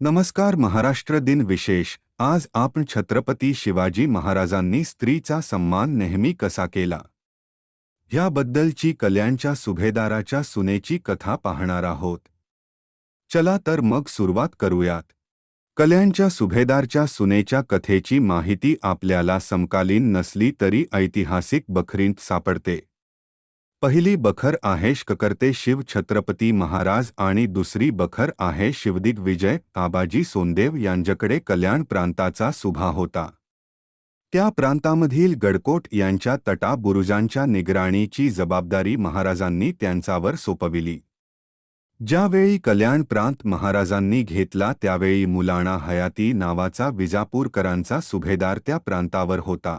नमस्कार महाराष्ट्र दिन विशेष. आज आपण छत्रपती शिवाजी महाराजांनी स्त्रीचा सन्मान नेहमी कसा केला? ह्याबद्दलची कल्याणच्या सुभेदाराच्या सुनेची कथा पाहणार आहोत. चला तर मग सुरुवात करूयात. कल्याणच्या सुभेदारच्या सुनेच्या कथेची माहिती आपल्याला समकालीन नसली तरी ऐतिहासिक बखरींत सापडते. पहिली बखर आहे शककर्ते शिव छत्रपती महाराज आणि दुसरी बखर आहे शिवदिग विजय आबाजी सोनदेव यांच्याकडे कल्याण प्रांताचा सुभा होता. त्या प्रांतामधील गडकोट यांच्या तटा बुरुजांच्या निगराणीची जबाबदारी महाराजांनी त्यांच्यावर सोपविली. ज्यावेळी कल्याण प्रांत महाराजांनी घेतला त्यावेळी मुलाणा हयाती नावाचा विजापूरकरांचा सुभेदार त्या प्रांतावर होता.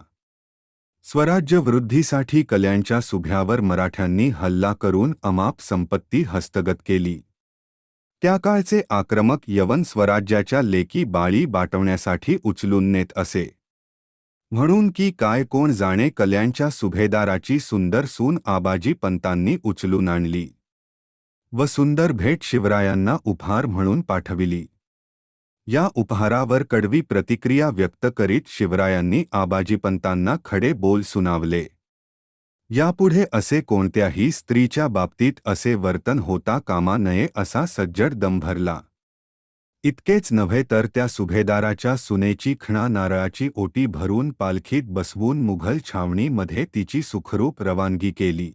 स्वराज्य वृद्धीसाठी कल्याणच्या सुभ्यावर मराठ्यांनी हल्ला करून अमाप संपत्ती हस्तगत केली. त्या काळचे आक्रमक यवन स्वराज्याच्या लेकी बाळी बाटवण्यासाठी उचलून नेत असे. म्हणून की काय कोण जाणे कल्याणच्या सुभेदाराची सुंदर सून आबाजी पंतांनी उचलून आणली. व सुंदर भेट शिवरायांना उपहार म्हणून पाठविली. या उपहारावर कडवी प्रतिक्रिया व्यक्त करीत शिवरायांनी आबाजीपंतांना खडे बोल सुनावले. यापुढे असे कोणत्याही स्त्रीच्या बाबतीत असे वर्तन होता कामा नये असा सज्जड दम भरला. इतकेच नव्हे तर त्या सुभेदाराच्या सुनेची खणा नारळाची ओटी भरून पालखीत बसवून मुघल छावणीमध्ये तिची सुखरूप रवानगी केली.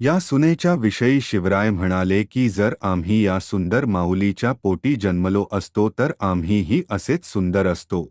या सुनेच्या विषयी शिवराय म्हणाले की जर आम्ही या सुंदर माऊलीच्या पोटी जन्मलो असतो तर आम्हीही असेच सुंदर असतो.